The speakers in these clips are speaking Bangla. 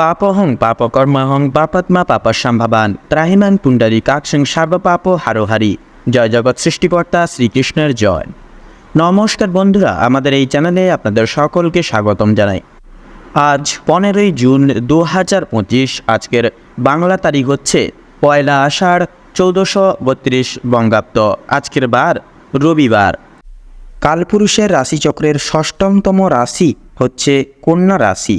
পাপহং পাপকর্মহং পাপাত্মা পাপসম্ভবান ত্রাহিমান পুণ্ডরী কাক্ষং সর্বপাপ হারোহারি। জয় জগৎ সৃষ্টিকর্তা শ্রীকৃষ্ণের জয়। নমস্কার বন্ধুরা, আমাদের এই চ্যানেলে আপনাদের সকলকে স্বাগতম জানাই। আজ পনেরোই জুন দু হাজার পঁচিশ, আজকের বাংলা তারিখ হচ্ছে পয়লা আষাঢ় চৌদ্দশো বত্রিশ বঙ্গাব্দ। আজকের বার রবিবার। কালপুরুষের রাশিচক্রের ষষ্ঠমতম রাশি হচ্ছে কন্যা রাশি।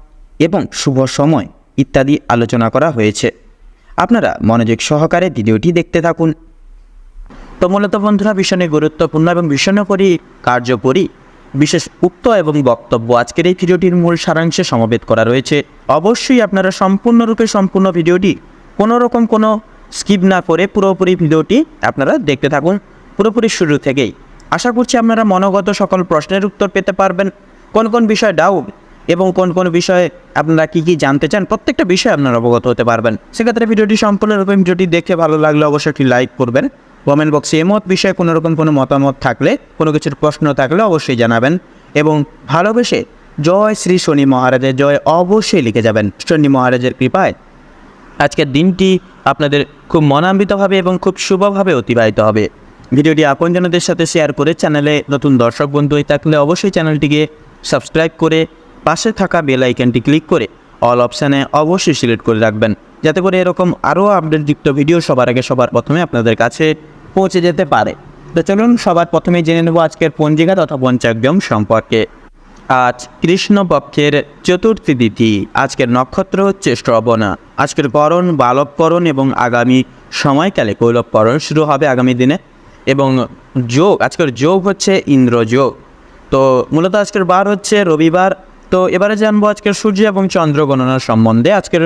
এবং শুভ সময় ইত্যাদি আলোচনা করা হয়েছে। আপনারা মনোযোগ সহকারে ভিডিওটি দেখতে থাকুন। তো মূলত বন্ধুরা, ভীষণই গুরুত্বপূর্ণ এবং ভীষণকরী কার্যকরী, বিশেষ উক্ত এবং বক্তব্য আজকের এই ভিডিওটির মূল সারাংশে সমবেত করা রয়েছে। অবশ্যই আপনারা সম্পূর্ণরূপে সম্পূর্ণ ভিডিওটি কোনো রকম কোনো স্কিপ না করে পুরোপুরি ভিডিওটি আপনারা দেখতে থাকুন পুরোপুরি শুরু থেকেই। আশা করছি আপনারা মনোগত সকল প্রশ্নের উত্তর পেতে পারবেন। কোন কোন বিষয় ডাউট এবং কোন কোন বিষয়ে আপনারা কী কী জানতে চান, প্রত্যেকটা বিষয়ে আপনারা অবগত হতে পারবেন। সেক্ষেত্রে ভিডিওটি সম্পূর্ণরূপে ভিডিওটি দেখে ভালো লাগলে অবশ্যই একটি লাইক করবেন। কমেন্ট বক্সে এমত বিষয়ে কোনো রকম কোনো মতামত থাকলে, কোনো কিছুর প্রশ্ন থাকলে অবশ্যই জানাবেন এবং ভালোবেসে জয় শ্রী শনি মহারাজের জয় অবশ্যই লিখে যাবেন। শনি মহারাজের কৃপায় আজকের দিনটি আপনাদের খুব মনান্বিতভাবে এবং খুব শুভভাবে অতিবাহিত হবে। ভিডিওটি আপনজনদের সাথে শেয়ার করে চ্যানেলে নতুন দর্শক বন্ধু হয়ে থাকলে অবশ্যই চ্যানেলটিকে সাবস্ক্রাইব করে পাশে থাকা বেল আইকনটি ক্লিক করে অল অপশানে অবশ্যই সিলেক্ট করে রাখবেন, যাতে করে এরকম আরও আপডেটযুক্ত ভিডিও সবার আগে সবার প্রথমে আপনাদের কাছে পৌঁছে যেতে পারে। তো চলুন সবার প্রথমে জেনে নেব আজকের পঞ্জিকা তথা পঞ্চাগ্যম সম্পর্কে। আজ কৃষ্ণপক্ষের চতুর্থী তিথি, আজকের নক্ষত্র হচ্ছে শ্রবণা। আজকের করণ বালবকরণ এবং আগামী সময়কালে কৈলবকরণ শুরু হবে আগামী দিনে এবং যোগ, আজকের যোগ হচ্ছে ইন্দ্রযোগ। তো মূলত আজকের বার হচ্ছে রবিবার তো এবারে জানব আজকের সূর্য এবং চন্দ্র গণনার সম্বন্ধে। আজকের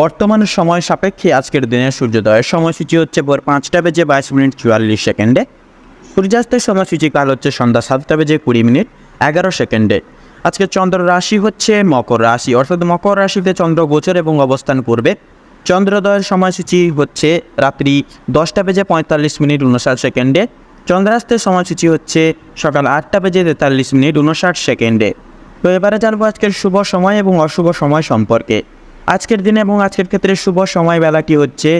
বর্তমান সময় সাপেক্ষে আজকের দিনের সূর্যোদয়ের সময়সূচি হচ্ছে ভোর পাঁচটা বেজে বাইশ মিনিট চুয়াল্লিশ সেকেন্ডে। সূর্যাস্তের সময়সূচি কাল হচ্ছে সন্ধ্যা সাতটা বেজে কুড়ি মিনিট এগারো সেকেন্ডে। আজকে চন্দ্র রাশি হচ্ছে মকর রাশি, অর্থাৎ মকর রাশিতে চন্দ্র গোচর এবং অবস্থান করবে। চন্দ্রোদয়ের সময়সূচি হচ্ছে রাত্রি দশটা বেজে পঁয়তাল্লিশ মিনিট উনষাট সেকেন্ডে। চন্দ্রাস্তের সময়সূচি হচ্ছে সকাল আটটা বেজে তেতাল্লিশ মিনিট উনষাট সেকেন্ডে। তো এবারে জানব আজকের শুভ সময় এবং অশুভ সময় সম্পর্কে। আজকের দিনে এবং আজকের ক্ষেত্রে শুভ সময় বেলাটি হচ্ছে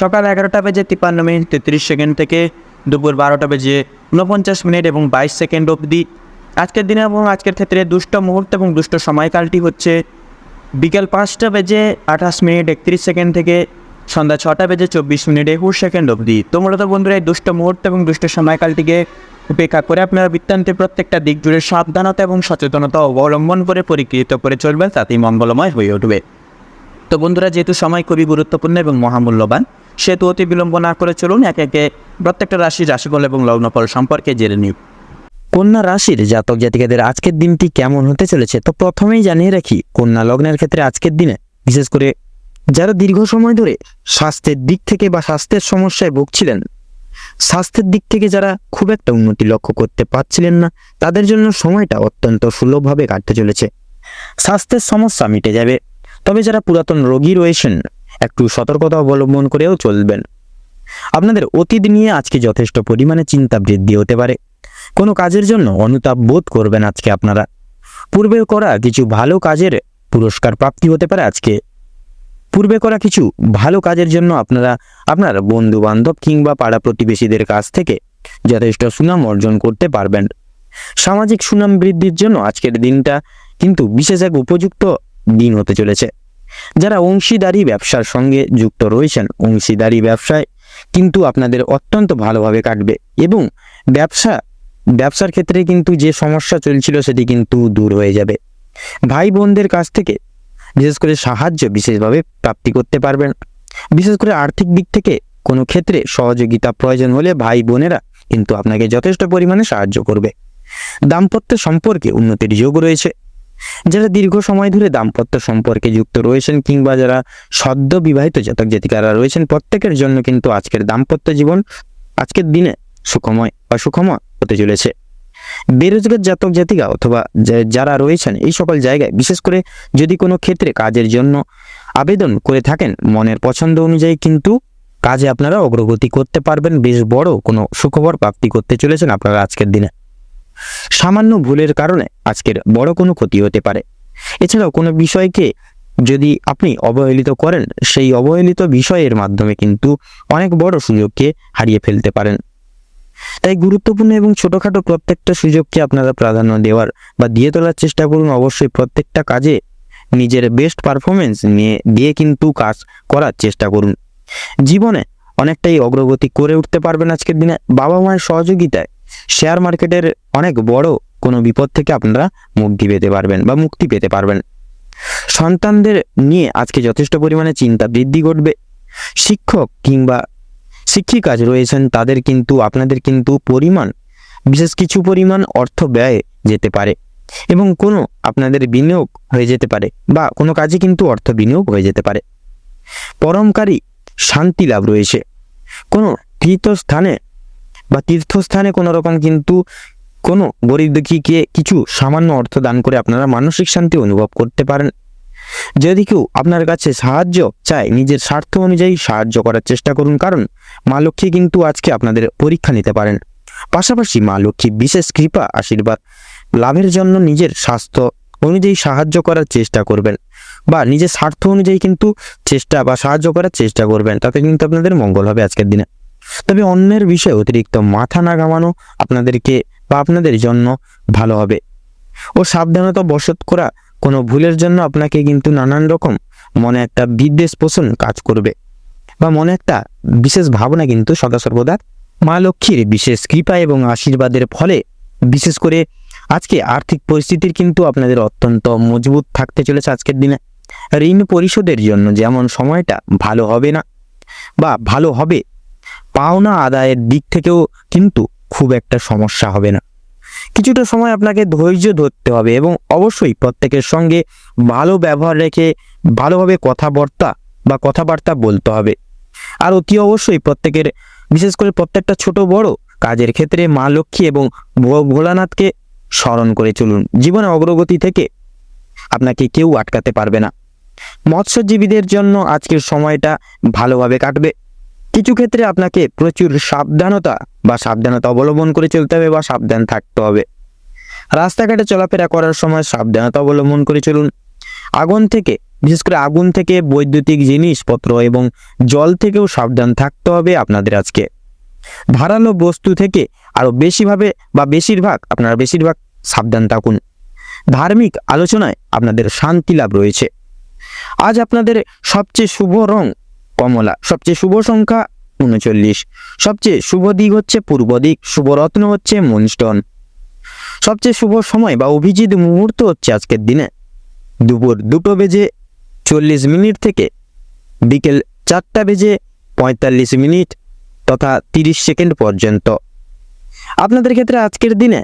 সকাল এগারোটা বেজে তিপ্পান্ন মিনিট তেত্রিশ সেকেন্ড থেকে দুপুর বারোটা বেজে ঊনপঞ্চাশ মিনিট এবং বাইশ সেকেন্ড অবধি। আজকের দিনে এবং আজকের ক্ষেত্রে দুষ্ট মুহূর্ত এবং দুষ্ট সময়কালটি হচ্ছে বিকেল পাঁচটা বেজে আঠাশ মিনিট একত্রিশ সেকেন্ড থেকে সন্ধ্যা ছটা বেজে চব্বিশ মিনিট একুশ সেকেন্ড অবধি। তো মূলত বন্ধুরা, এই দুষ্ট মুহূর্ত এবং দুষ্ট সময়কালটিকে উপেক্ষা করে আপনারা বৃত্তান্তের প্রত্যেকটা দিক জুড়ে সাবধানতা এবং সচেতনতা অবলম্বন করে পরিকৃত করে চলবেন, তাতেই মঙ্গলময় হয়ে উঠবে। তো বন্ধুরা, যেহেতু সময় খুবই গুরুত্বপূর্ণ এবং মহামূল্যবান, সেহেতু অতি বিলম্ব না করে চলুন একে একে প্রত্যেকটা রাশির রাশিফল এবং লগ্নফল সম্পর্কে জেনে নিই। কন্যা রাশির জাতক জাতিকাদের আজকের দিনটি কেমন হতে চলেছে? তো প্রথমেই জানিয়ে রাখি, কন্যা লগ্নের ক্ষেত্রে আজকের দিনে, বিশেষ করে যারা দীর্ঘ সময় ধরে স্বাস্থ্যের দিক থেকে বা স্বাস্থ্যের সমস্যায় ভুগছিলেন স্বাস্থ্যের দিক থেকে যারা খুব একটা উন্নতি লক্ষ্য করতে পারছিলেন না, তাদের জন্য সময়টা অত্যন্ত সুলভভাবে কাটতে চলেছে। স্বাস্থ্যের সমস্যা মিটে যাবে, তবে যারা পুরাতন রোগী রয়েছেন, একটু সতর্কতা অবলম্বন করেও চলবেন। আপনাদের অতীত নিয়ে আজকে যথেষ্ট পরিমাণে চিন্তা বৃদ্ধি হতে পারে। কোনো কাজের জন্য অনুতাপ বোধ করবেন আজকে আপনারা। পূর্বে করা কিছু ভালো কাজের পুরস্কার প্রাপ্তি হতে পারে আজকে। পূর্বে করা কিছু ভালো কাজের জন্য আপনারা আপনার বন্ধু বান্ধব কিংবা পাড়া প্রতিবেশীদের কাছ থেকে যথেষ্ট সুনাম অর্জন করতে পারবেন। সামাজিক সুনাম বৃদ্ধির জন্য আজকের দিনটা কিন্তু বিশেষ এক উপযুক্ত দিন হতে চলেছে। যারা অংশীদারি ব্যবসার সঙ্গে যুক্ত রয়েছেন, অংশীদারি ব্যবসায় কিন্তু আপনাদের অত্যন্ত ভালোভাবে কাটবে এবং ব্যবসা, ব্যবসার ক্ষেত্রে কিন্তু যে সমস্যা চলছিল সেটি কিন্তু দূর হয়ে যাবে। ভাই বোনদের কাছ থেকে বিশেষ করে সাহায্য বিশেষভাবে প্রাপ্তি করতে পারবেন। বিশেষ করে আর্থিক দিক থেকে কোনো ক্ষেত্রে সহযোগিতা প্রয়োজন হলে ভাই বোনেরা কিন্তু আপনাকে যথেষ্ট পরিমাণে সাহায্য করবে। দাম্পত্য সম্পর্কে উন্নতির যোগ রয়েছে। যারা দীর্ঘ সময় ধরে দাম্পত্য সম্পর্কে যুক্ত রয়েছেন কিংবা যারা সদ্য বিবাহিত জাতক জাতিকারা রয়েছেন, প্রত্যেকের জন্য কিন্তু আজকের দাম্পত্য জীবন আজকের দিনে সুখময় বা সুখময় হতে চলেছে। বেরোজগার জাতক জাতিকা অথবা যারা রয়েছেন এই সকল জায়গায়, বিশেষ করে যদি কোনো ক্ষেত্রে কাজের জন্য আবেদন করে থাকেন, মনের পছন্দ অনুযায়ী কিন্তু কাজে আপনারা অগ্রগতি করতে পারবেন। বেশ বড় কোনো সুখবর প্রাপ্তি করতে চলেছেন আপনারা আজকের দিনে। সামান্য ভুলের কারণে আজকের বড় কোনো ক্ষতি হতে পারে। এছাড়াও কোনো বিষয়কে যদি আপনি অবহেলিত করেন, সেই অবহেলিত বিষয়ের মাধ্যমে কিন্তু অনেক বড় সুযোগকে হারিয়ে ফেলতে পারেন। তাই গুরুত্বপূর্ণ এবং ছোটখাটো প্রত্যেকটা সুযোগকে আপনারা প্রাধান্য দেওয়ার বা দিয়ে তোলার চেষ্টা করুন অবশ্যই প্রত্যেকটা কাজে নিজের বেস্ট পারফরমেন্স নিয়ে, দিয়ে কিন্তু কাজ করার চেষ্টা করুন। জীবনে অনেকটাই অগ্রগতি করে উঠতে পারবেন আজকের দিনে। বাবা মায়ের সহযোগিতায় শেয়ার মার্কেটের অনেক বড় কোনো বিপদ থেকে আপনারা মুক্তি পেতে পারবেন বা মুক্তি পেতে পারবেন। সন্তানদের নিয়ে আজকে যথেষ্ট পরিমাণে চিন্তা বৃদ্ধি ঘটবে। শিক্ষক কিংবা শিক্ষিকাজ রয়েছেন, তাদের কিন্তু, আপনাদের কিন্তু পরিমাণ, বিশেষ কিছু পরিমাণ অর্থ ব্যয় যেতে পারে। এবং কোনো আপনাদের বিনিয়োগ হয়ে যেতে পারে বা কোনো কাজে কিন্তু অর্থ বিনিয়োগ হয়ে যেতে পারে। পরমকারী শান্তি লাভ রয়েছে। কোনো তীর্থস্থানে বা তীর্থস্থানে কোনো রকম কিন্তু কোনো গরিব দুঃখীকে কিছু সামান্য অর্থ দান করে আপনারা মানসিক শান্তি অনুভব করতে পারেন। যদি কেউ আপনার কাছে সাহায্য চায়, নিজের স্বার্থ অনুযায়ী সাহায্য করার চেষ্টা করুন, কারণ মা লক্ষ্মী কিন্তু আজকে আপনাদের পরীক্ষা নিতে পারেন। পাশাপাশি মা লক্ষ্মী বিশেষ কৃপা, আশীর্বাদ লাভের জন্য নিজের স্বাস্থ্য অনুযায়ী সাহায্য করার চেষ্টা করবেন বা নিজের স্বার্থ অনুযায়ী কিন্তু চেষ্টা বা সাহায্য করার চেষ্টা করবেন। তাতে কিন্তু আপনাদের মঙ্গল হবে আজকের দিনে। তবে অন্যের বিষয়ে অতিরিক্ত মাথা না ঘামানো আপনাদেরকে বা আপনাদের জন্য ভালো হবে। ও সাবধানতা বশত করা কোনো ভুলের জন্য আপনাকে কিন্তু নানান রকম মনে একটা বিদ্বেষ পোষণ কাজ করবে বা মনে একটা বিশেষ ভাবনা কিন্তু সদা সর্বদা মা লক্ষ্মীর বিশেষ কৃপা এবং আশীর্বাদের ফলে, বিশেষ করে আজকে আর্থিক পরিস্থিতির কিন্তু আপনাদের অত্যন্ত মজবুত থাকতে চলেছে আজকের দিনে। ঋণ পরিশোধের জন্য যেমন সময়টা ভালো হবে না বা ভালো হবে, পাওনা আদায়ের দিক থেকেও কিন্তু খুব একটা সমস্যা হবে না। কিছুটা সময় আপনাকে ধৈর্য ধরতে হবে এবং অবশ্যই প্রত্যেকের সঙ্গে ভালো ব্যবহার রেখে ভালোভাবে কথাবার্তা বা কথাবার্তা বলতে হবে। আর অতি অবশ্যই প্রত্যেকের, বিশেষ করে প্রত্যেকটা ছোট বড় কাজের ক্ষেত্রে মা লক্ষ্মী এবং ভোলানাথকে স্মরণ করে চলুন। জীবনে অগ্রগতি থেকে আপনাকে কেউ আটকাতে পারবে না। মৎস্যজীবীদের জন্য আজকের সময়টা ভালোভাবে কাটবে। কিছু ক্ষেত্রে আপনাকে প্রচুর সাবধানতা বা সাবধানতা অবলম্বন করে চলতে হবে বা সাবধান থাকতে হবে। রাস্তাঘাটে চলাফেরা করার সময় সাবধানতা অবলম্বন করে চলুন। আগুন থেকে, বিশেষ করে আগুন থেকে বৈদ্যুতিক জিনিসপত্র এবং জল থেকেও সাবধান থাকতে হবে আপনাদের আজকে। ধারালো বস্তু থেকে আরও বেশিভাবে বা বেশিরভাগ, আপনারা বেশিরভাগ সাবধান থাকুন। ধার্মিক আলোচনায় আপনাদের শান্তি লাভ রয়েছে। আজ আপনাদের সবচেয়ে শুভ রং কমলা। সবচেয়ে শুভ সংখ্যা উনচল্লিশ। সবচেয়ে শুভ দিক হচ্ছে পূর্ব দিক, শুভ রত্ন হচ্ছে মনস্টন সবচেয়ে শুভ সময় বা অভিজিৎ মুহূর্ত হচ্ছে আজকের দিনে। দুপুর দুটো বেজে চল্লিশ মিনিট থেকে বিকেল চারটা বেজে পঁয়তাল্লিশ মিনিট তথা তিরিশ সেকেন্ড পর্যন্ত। আপনাদের ক্ষেত্রে আজকের দিনে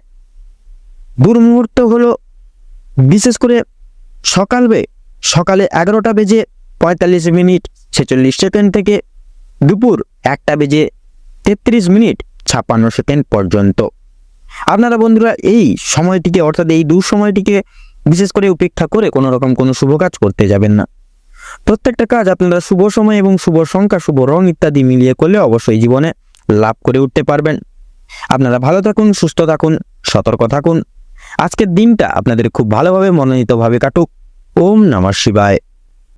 দুর্মুহূর্ত হলো বিশেষ করে সকালে সকালে এগারোটা বেজে পঁয়তাল্লিশ মিনিট, ছেচল্লিশ সেকেন্ড থেকে দুপুর একটা বেজে তেত্রিশ মিনিট, ছাপ্পান্ন সেকেন্ড পর্যন্ত। আপনারা বন্ধুরা, এই সময়টিকে, অর্থাৎ এই দু সময়টিকে বিশেষ করে উপেক্ষা করে কোনো রকম কোনো শুভ কাজ করতে যাবেন না। প্রত্যেকটা কাজ আপনারা শুভ সময় এবং শুভ সংখ্যা, শুভ রং ইত্যাদি মিলিয়ে করলে অবশ্যই জীবনে লাভ করে উঠতে পারবেন। আপনারা ভালো থাকুন, সুস্থ থাকুন, সতর্ক থাকুন। আজকের দিনটা আপনাদের খুব ভালোভাবে মনোনীতভাবে কাটুক। ওম নমঃ শিবায়।